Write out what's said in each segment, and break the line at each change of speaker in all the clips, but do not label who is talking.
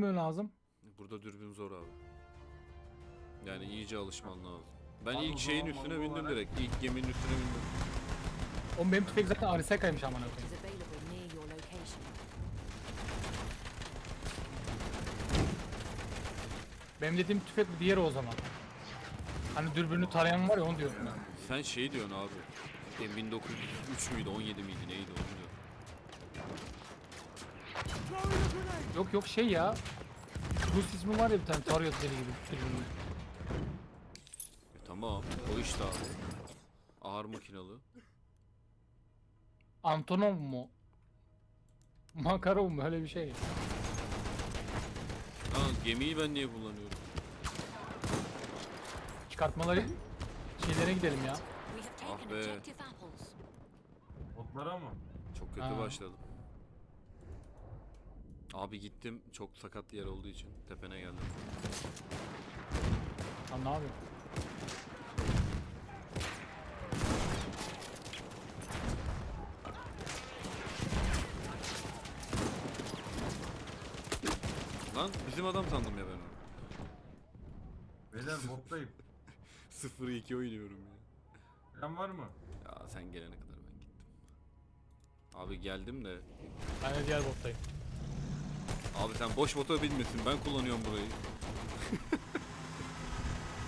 mü lazım?
Burada dürbün zor abi. Yani iyice alışman lazım. Ben
Abi o
ilk şeyin
zaman
üstüne
Volvo
bindim
olarak-
direkt. İlk geminin üstüne bindim.
Oğlum benim tüfek zaten koyayım.
is available near your location.
Benim dediğim tüfek diğeri o zaman. Hani dürbünü tarayan var ya onu diyorum ben.
Sen şey diyorsun abi. E, 1903 müydü 17 miydi neydi diyor.
Yok yok şey ya. Rus ismi var ya bir tane tarıyor deli gibi.
E, tamam o işte abi. Ağır makinalı.
Antonov mu? Makarov mu öyle bir şey.
Ha gemiyi ben niye kullanıyorum?
Çıkartmaları şeylere gidelim ya.
We have taken
Ah be.
objective apples.
Otlara mı?
Çok kötü
Ha.
başladım. Abi gittim çok sakat yer olduğu için tepene geldim.
Lan ne yapıyorsun?
Lan bizim adam sandım ya ben onu.
Beyler bottayım.
0-2 oynuyorum ya.
Plan var mı?
Ya sen gelene kadar ben gittim. Abi geldim de.
Ben de diğer bottayım.
Abi sen boş motor binmesin ben kullanıyorum burayı.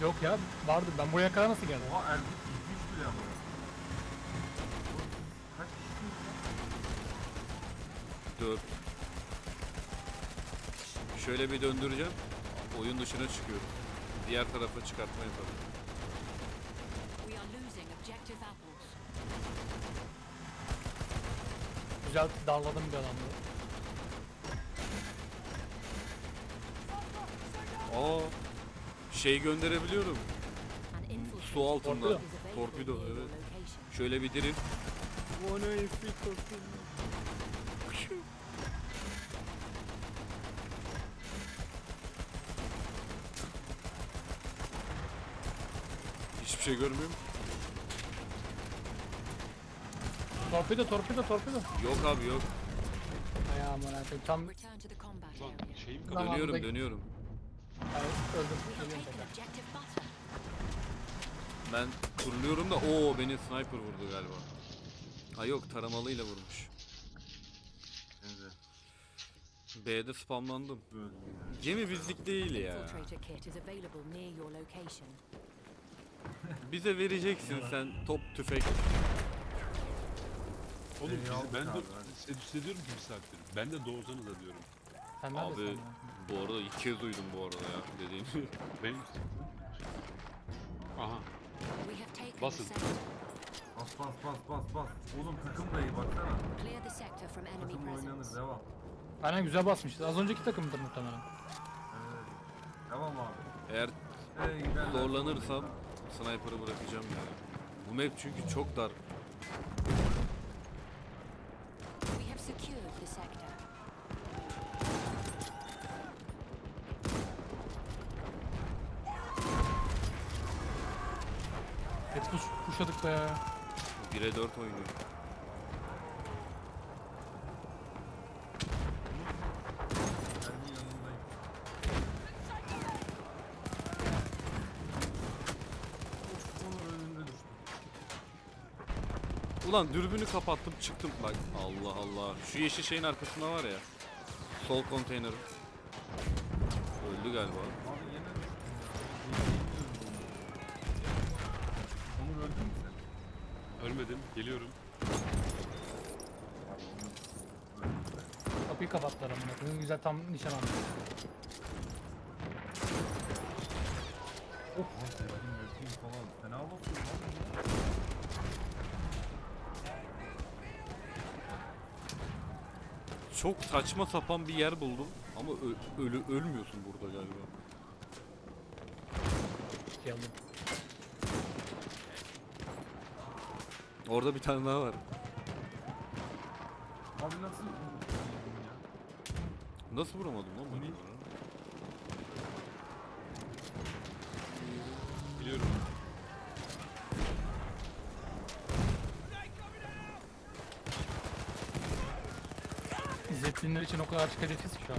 Yok ya vardı. Ben buraya kadar nasıl geldim?
Oha Erkut gitmiş bile ama. Kaç kişisiniz?
4. Şöyle bir döndüreceğim. Oyun dışına çıkıyorum. Diğer tarafa çıkartma yapalım.
We are losing objective apples.
Güzel darladım bir adamı.
Aa şey gönderebiliyorum. Su altında.
Torpido.
evet. Şöyle bir drift. Hiçbir şey görmüyorum.
Torpido torpido torpido.
Yok abi yok.
Ay aman koyayım tam
Ulan şeyim.
Dönüyorum dönüyorum.
Öldüm.
Ben kuruluyorum da o beni sniper vurdu galiba. Ha yok taramalıyla vurmuş. B'de spamlandım.
böyle.
Gemi bizlik değil ya. Bize vereceksin sen top tüfek.
Oğlum
Beni
bizi,
aldık
ben de
abi,
hissediyorum ki bir saattir. Ben de doğusanıza diyorum.
Sen
Abi
neredesin?
Bu arada iki kez duydum bu arada ya dediğin.
Ben... Aha. Basın.
Bas bas bas bas bas. Oğlum takım baksana.
Sector from enemy
Takımla oynanır devam.
Aynen güzel basmışız. Az önceki takımdır muhtemelen.
Evet. Devam abi.
Eğer
Ee, giderler.
zorlanırsam sniper'ı bırakacağım yani. Bu map çünkü çok dar.
We have secured the sector.
Push, pushladık be.
1'e 4 oynuyor. Ulan dürbünü kapattım çıktım bak. Allah Allah. Şu yeşil şeyin arkasında var ya. Sol konteyner. Öldü galiba.
Abi yine düştüm. Onur öldün mü sen?
Ölmedim. Geliyorum.
Kapıyı kapattılar amına koyayım. Güzel tam nişan aldı.
Lan sevdiğim mevkim falan. Fena basıyor lan.
Çok saçma sapan bir yer buldum. Ama ö- ölü ölmüyorsun burada galiba.
Geldim.
Orada bir tane daha var.
Abi nasıl? ya?
Nasıl vuramadım lan ben?
Biliyorum.
İzzettinler için o kadar açık hedefiz ki şu an.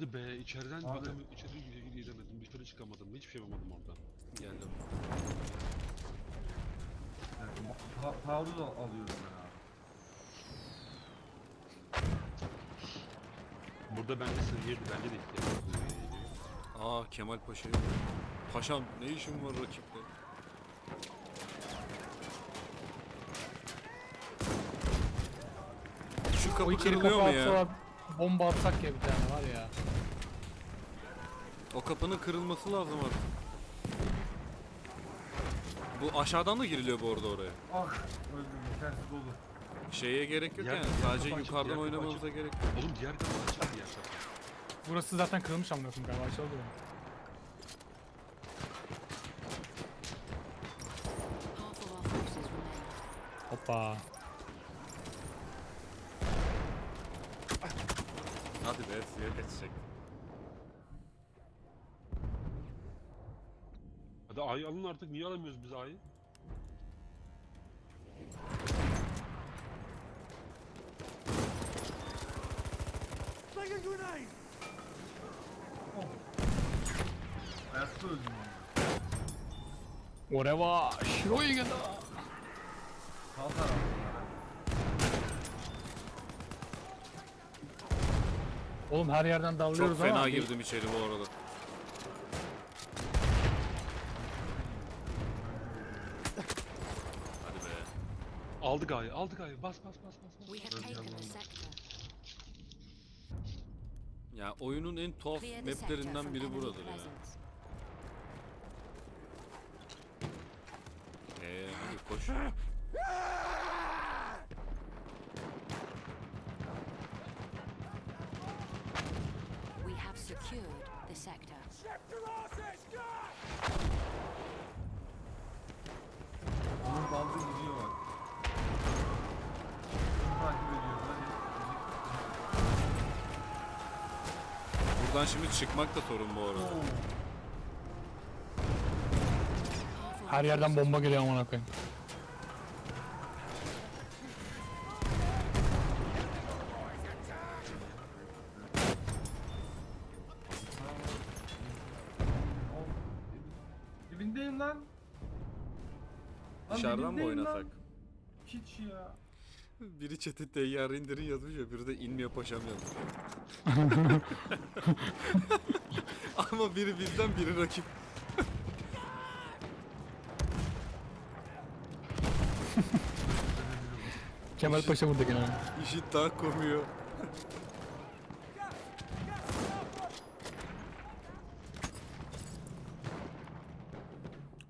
Hadi be içeriden
Abi.
içeri gire- giremedim. Dışarı çıkamadım. Hiçbir şey yapamadım orada.
Geldim.
Evet, ta taarruz al alıyorum ben abi.
Burada bende seviyeydi. Bence de ihtiyaç var.
Aa Kemal Paşa'yı. Paşam ne işin var rakipte? Şu
O
kapı
içeri
kırılıyor
kapı
mu ya?
atsalar bomba atsak ya bir tane var ya.
O kapının kırılması lazım artık. Bu aşağıdan da giriliyor bu arada oraya.
Ah öldüm yetersiz dolu.
Şeye gerek yok
Diğer-
yani.
diğer
Sadece
kapı açık,
yukarıdan
diğer kapı
oynamamıza
açık.
gerek yok.
Oğlum diğer kapı açık diğer kapı.
Burası zaten kırılmış amına koyayım galiba açıldı mı?
Half of our forces remain.
Hoppa.
Hadi be suya kaçacak.
A'yı alın artık. Niye alamıyoruz biz A'yı?
Ayakta öldüm ama.
Oreva Shiroigeda.
Sağ tarafta.
Oğlum her yerden dalıyoruz
Çok fena
ama
girdim içeri bu arada. Hadi be.
Aldık A'yı. Aldık A'yı. Bas bas bas bas. bas.
Ya oyunun en tuhaf maplerinden biri buradır ya. Eee hadi koş.
We have secured the sector.
Onun dalga
Buradan şimdi çıkmak da sorun bu arada.
Her yerden bomba geliyor amına koyayım.
Dibindeyim lan. Lan
Dışarıdan mı
dibindeyim
oynasak?
lan. Hiç ya.
Biri chat'e teyyare indirin yazmış ya biri de inmiyor paşam yazmış. Ama biri bizden biri rakip.
Kemal Paşa burada gene.
İşin daha komuyor.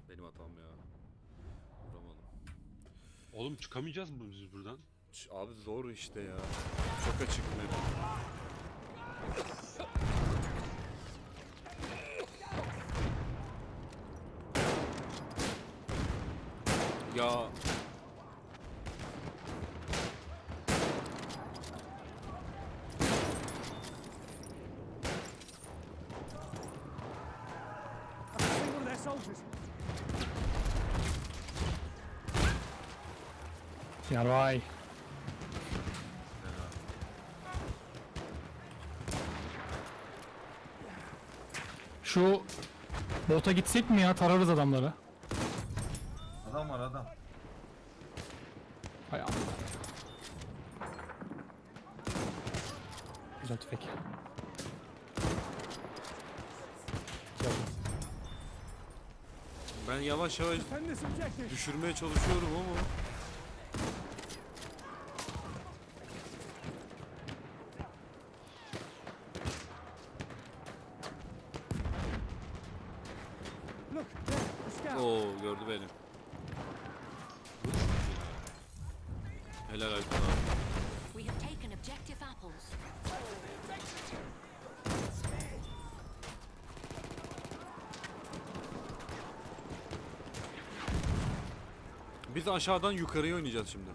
Benim hatam ya. Vuramadım.
Oğlum çıkamayacağız mı biz buradan?
Abi zor işte ya. Çok açık map. Ya
Yarvay. Şu bota gitsek mi ya? Tararız adamları.
Adam var adam.
Hay Allah. Güzel tüfek.
Ben yavaş yavaş düşürmeye çalışıyorum ama Oo gördü beni. Helal Aykut abi.
We have taken objective apples.
Biz aşağıdan yukarıya oynayacağız şimdi.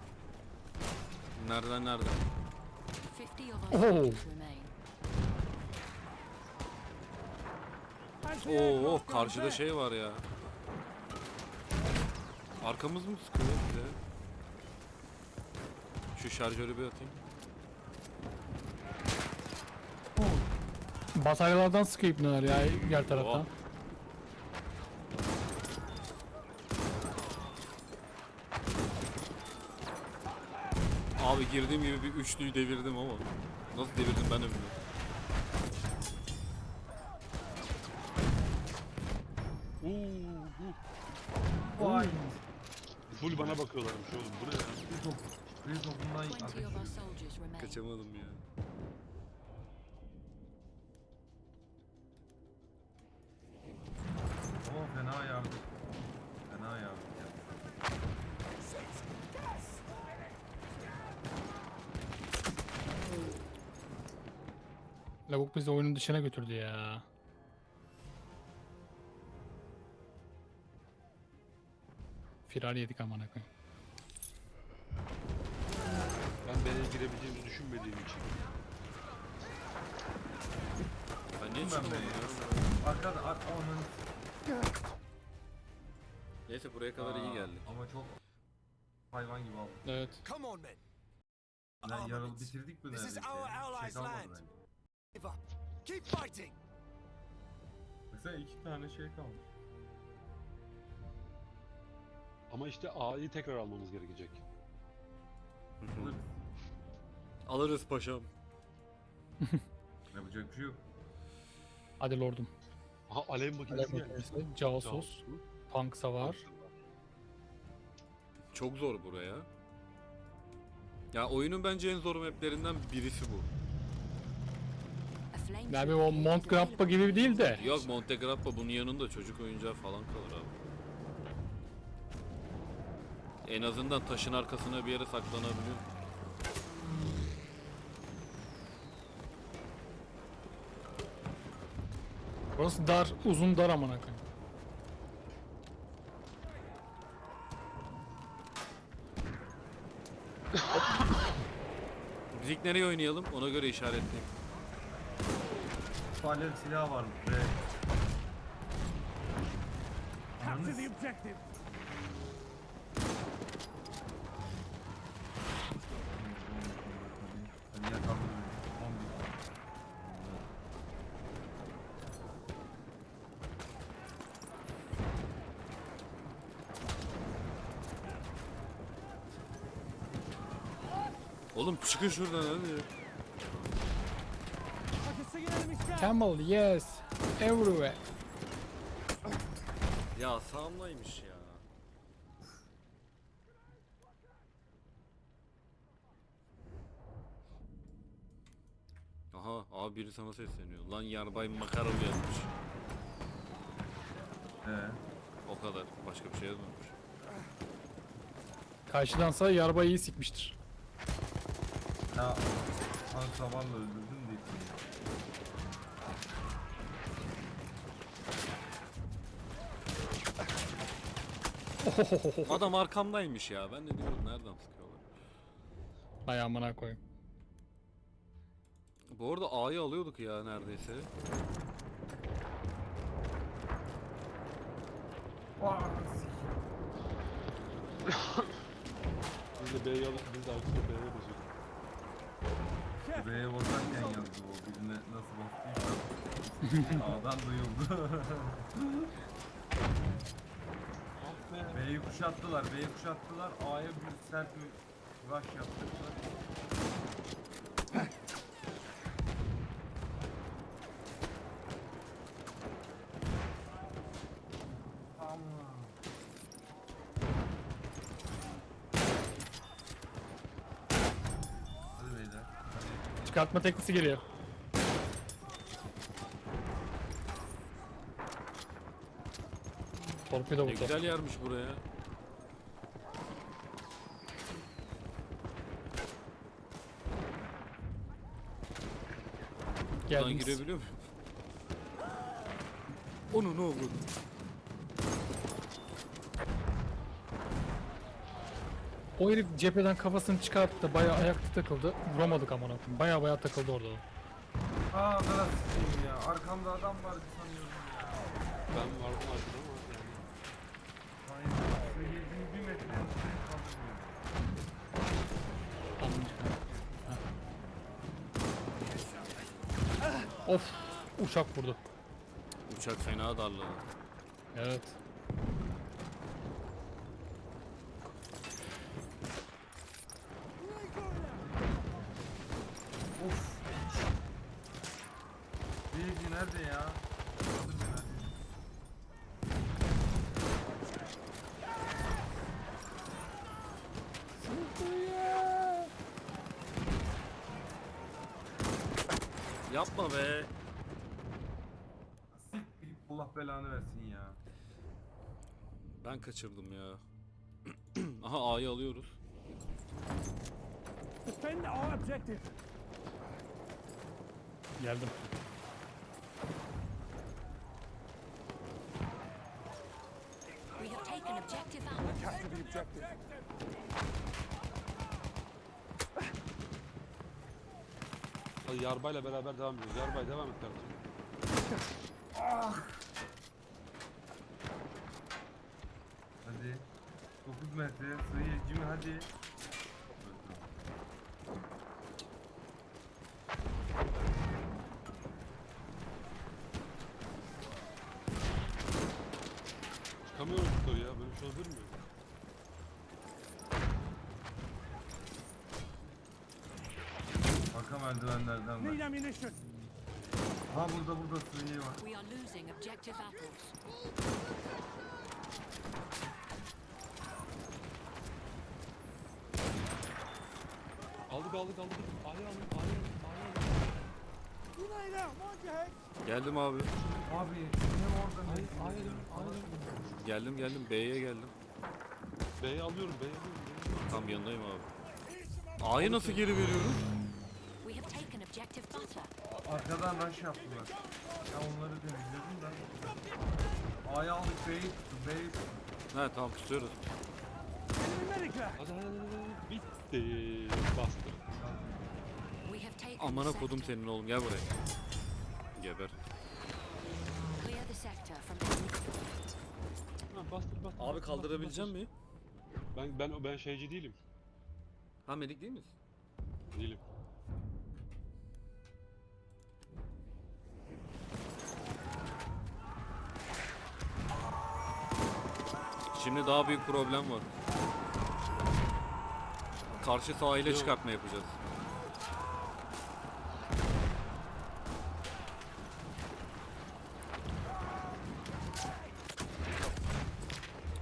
Nereden nereden?
50 of our
Oh.
Oo oh, karşıda şey var ya. Arkamız mı sıkıyor bize? Şu şarjörü bir atayım.
Bataryalardan sıkıyor ipneler ya diğer taraftan.
Oha. Abi girdiğim gibi bir üçlüyü devirdim ama nasıl devirdim ben de bilmiyorum.
Uuu.
Vay.
Full bana bakıyorlarmış oğlum. Bu ne ya?
Bir top. Bir topundan
20
ateş
of our
ediyor.
soldiers remain.
Kaçamadım ya.
Oo fena yardım. Fena yardım.
Lavuk bizi oyunun dışına götürdü ya. Firar yedik amına koyayım.
Ben B'ye girebileceğimizi düşünmediğim için.
Ben niye
Ben
çıkamadım
de
ya?
Arkada ar onun
Neyse buraya kadar iyi geldik.
Ama çok hayvan gibi aldım.
Evet.
Come on, men.
Yani yaralı bitirdik mi
This is
neredeyse?
our
ya? Bir
allies'
şey kalmadı
land.
bence.
Give up. Keep fighting.
Mesela iki tane şey kalmış.
Ama işte A'yı tekrar almamız gerekecek.
Alırız.
Alırız paşam.
Yapacak bir şey yok.
Hadi lordum.
Aha alev makinesi.
Makinesi, Casus, Punk Savar.
Çok zor buraya. Ya oyunun bence en zor maplerinden birisi bu.
Yani o Mont Grappa gibi değil de.
Yok Monte Grappa bunun yanında çocuk oyuncağı falan kalır abi. En azından taşın arkasına bir yere saklanabiliyor.
Burası dar, uzun dar amına koyayım.
Müzik nereye oynayalım ona göre işaretleyeyim.
Alev silahı var ve. 11.
Oğlum çıkın şuradan hadi.
Camel, yes. Everywhere.
Ya sağımdaymış ya. Aha abi biri sana sesleniyor. Lan Yarbay Makarov yazmış.
Ee,
O kadar. Başka bir şey yazmamış.
Karşıdansa yarbayı iyi sikmiştir.
ya Han Savar'la öldürdüm diye.
Adam arkamdaymış ya. Ben de diyorum nereden sıkıyorlar.
Hay amına koyayım.
Bu arada A'yı alıyorduk ya neredeyse.
Biz de B'ye alıp biz de arkasında B'ye basıyoruz.
B'ye basarken yazdı o birine nasıl bastıysa. A'dan duyuldu. B'yi kuşattılar, B'yi kuşattılar. A'ya bir sert bir rush. Hadi.
Çıkartma teknisi geliyor. Torpido
Ne
bu.
güzel yermiş buraya. Buradan
Geldiniz.
girebiliyor muyum? Onu ne oldu?
O herif cepheden kafasını çıkarttı. Bayağı ayakta takıldı. Vuramadık amına koyayım. Bayağı bayağı takıldı orada. o.
Aa sıkayım ya. Arkamda adam vardı sanıyorum ya.
Ben vardım arkada ama yani.
Hayır. Söylediğim bir metrenin üstüne kaldırmıyor.
Anladım. Ha. Of. Uçak vurdu.
Uçak fena darladı.
Evet.
Of. Bilgi nerede ya? Kaldır beni hadi.
Yapma be.
Siktir Allah belanı versin ya.
Ben kaçırdım ya. Aha A'yı alıyoruz.
Defend our objective.
Geldim.
We have taken objective Alpha.
Capture the objective.
Hadi Yarbay'la beraber devam ediyoruz. Yarbay devam et kardeşim.
Hadi. 9 metre. Sıyı Jimmy hadi.
Çıkamıyoruz yukarı ya. Böyle bir şey olabilir mi?
Arka merdivenlerden
Ammunition.
Ha burada burada sıyı var.
We are losing objective apples.
Aldık aldık aldık. A'yı aldık. A'yı aldık. A'yı aldık.
Your head.
Geldim abi.
Abi ne orada ne?
A'ya dön. A'ya dön.
Geldim geldim B'ye geldim.
B'yi alıyorum. B'yi alıyorum. B'yi alıyorum.
Tam yanındayım abi. A'yı nasıl geri veriyorum?
We have taken objective butter.
Arkadan rush yaptılar. Ya onları temizledim de. A'yı aldık B'yi tuttu. B'yi tuttu.
Ha tamam tutuyoruz.
Bitti.
Amına
the
kodum senin oğlum gel buraya. Geber.
Ha, bastır bastır.
Abi
bastır,
kaldırabileceğim
bastır.
mi?
Ben ben ben şeyci değilim.
Ha medik değil miyiz?
Değilim.
Şimdi daha büyük problem var. Karşı sahile
Yok.
çıkartma yapacağız.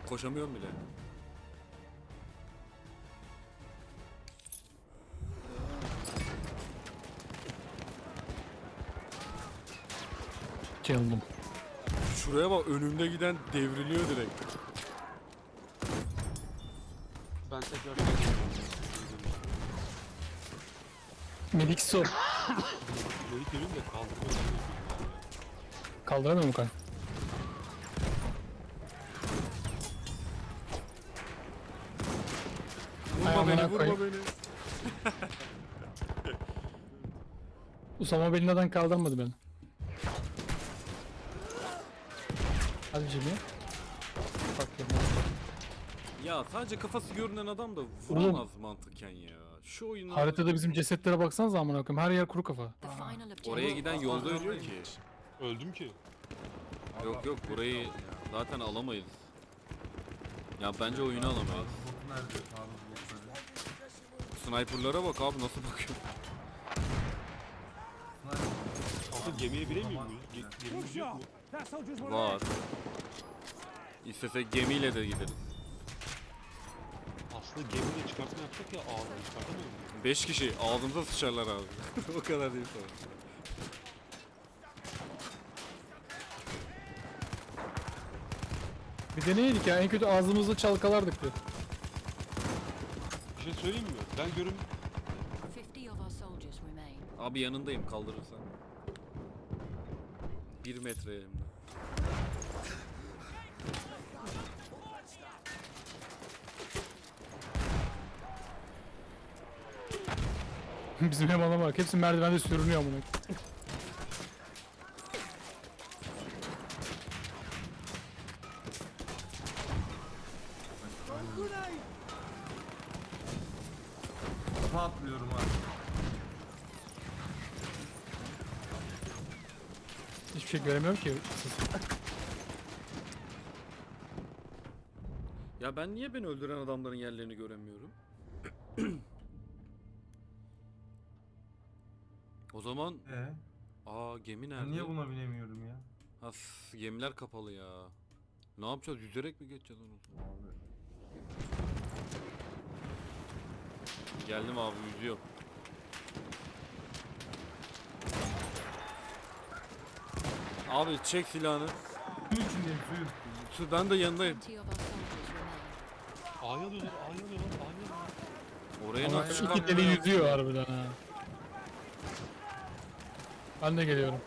Koşamıyorum bile.
Geldim.
Şuraya bak önümde giden devriliyor direkt.
Ben tekrar.
Medik sor.
Neyi gireyim de kaldırmıyor.
Kaldıramıyor mu kan?
Vurma
Ay,
beni,
amına
vurma
koyayım.
beni.
Usama beni neden kaldırmadı beni? Hadi Jimmy. Ya.
Sadece kafası görünen adam da vuramaz mantıken ya. Şu oyunlarda
Haritada bizim cesetlere baksanıza amına koyayım. Her yer kuru kafa.
The final objective.
oraya giden yolda ölüyor ki.
Öldüm ki.
Yok yok burayı zaten alamayız. Ya bence oyunu alamayız.
Nerede?
Sniper'lara bak abi nasıl bakıyor.
Sniper.
Aslında gemiye binemiyor muyuz? Ge gemimiz yok mu?
Var. İstesek gemiyle de gideriz.
Aslında gemiyle çıkartma yapsak ya ağzını çıkartamıyor muyuz?
5 kişi ağzımıza sıçarlar abi. o kadar değil sonra.
Bir deneydik ya en kötü ağzımızı çalkalardık bir.
Bir şey söyleyeyim mi? Ben görün
50 of our soldiers remain.
Abi yanındayım kaldırırsan. 1 metre elimde.
Bizim hemana bak. Hepsi merdivende sürünüyor amına.
Kafa atlıyorum abi.
şey göremiyorum ki.
Ya ben niye beni öldüren adamların yerlerini göremiyorum? O zaman
Ee,
aa gemi nerede?
niye buna binemiyorum ya?
Ha, f- gemiler kapalı ya. Ne yapacağız? Yüzerek mi geçeceğiz onu?
Abi.
Geldim abi yüzüyorum. Abi çek silahını.
Suyun içindeyim suyun.
Su ben de yanındayım.
Plenty of our soldiers remain.
A'ya alıyorlar, A'ya alıyorlar, A'ya alıyorlar.
Oraya
Ama
nasıl
şu
çıkamıyor
iki deli
ya.
yüzüyor harbiden ha. Ben de geliyorum.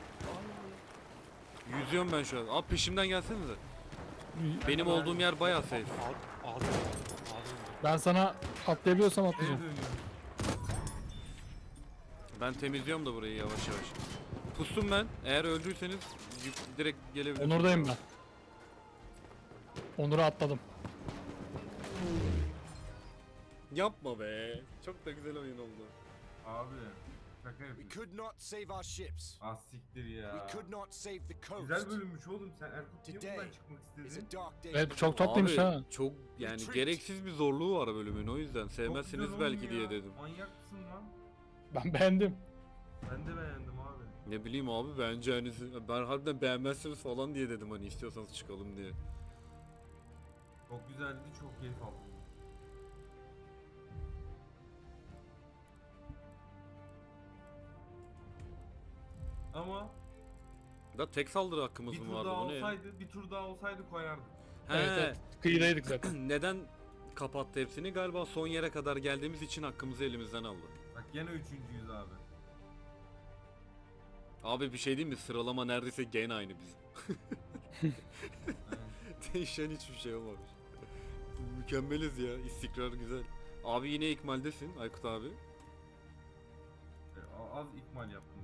Yüzüyorum ben şu an. Abi peşimden gelsenize. Benim olduğum yer bayağı safe.
Ben sana atlayabiliyorsam atlayacağım.
Ben temizliyorum da burayı yavaş yavaş. Pustum ben. Eğer öldüyseniz y- direkt gelebilirsiniz.
Onur'dayım ben. Onur'u atladım.
Yapma be. Çok da güzel oyun oldu.
Abi. Şaka
We
yapıyorsun.
could not save our ships.
Ah siktir ya.
We could not save the coast.
Güzel bölünmüş oğlum sen Erkut niye
Today
buradan çıkmak
It's
istedin?
a dark day.
Evet,
for
çok
world.
tatlıymış
Abi
ha.
çok yani
Retreat.
gereksiz bir zorluğu var bölümün o yüzden
Çok
sevmezsiniz
güzel
belki
oyun
diye
ya.
dedim.
Manyak mısın lan?
Ben beğendim.
Ben de beğendim abi.
Ne bileyim abi bence hani siz- ben harbiden beğenmezsiniz falan diye dedim hani istiyorsanız çıkalım diye.
Çok güzeldi, çok keyif aldım. Ama
Da tek saldırı hakkımız
bir
mı
tur
vardı
daha
bu ne ya?
olsaydı, bir tur daha olsaydı koyardık.
He,
Evet, evet. Kıyıdaydık zaten.
neden kapattı hepsini? Galiba son yere kadar geldiğimiz için hakkımızı elimizden aldı.
Bak gene üçüncüyüz abi.
Abi bir şey değil mi? Sıralama neredeyse gene aynı bizim. Değişen hiçbir şey olmamış. Mükemmeliz ya. istikrar güzel. Abi yine ikmaldesin Aykut abi.
E, a- Az ikmal yaptım.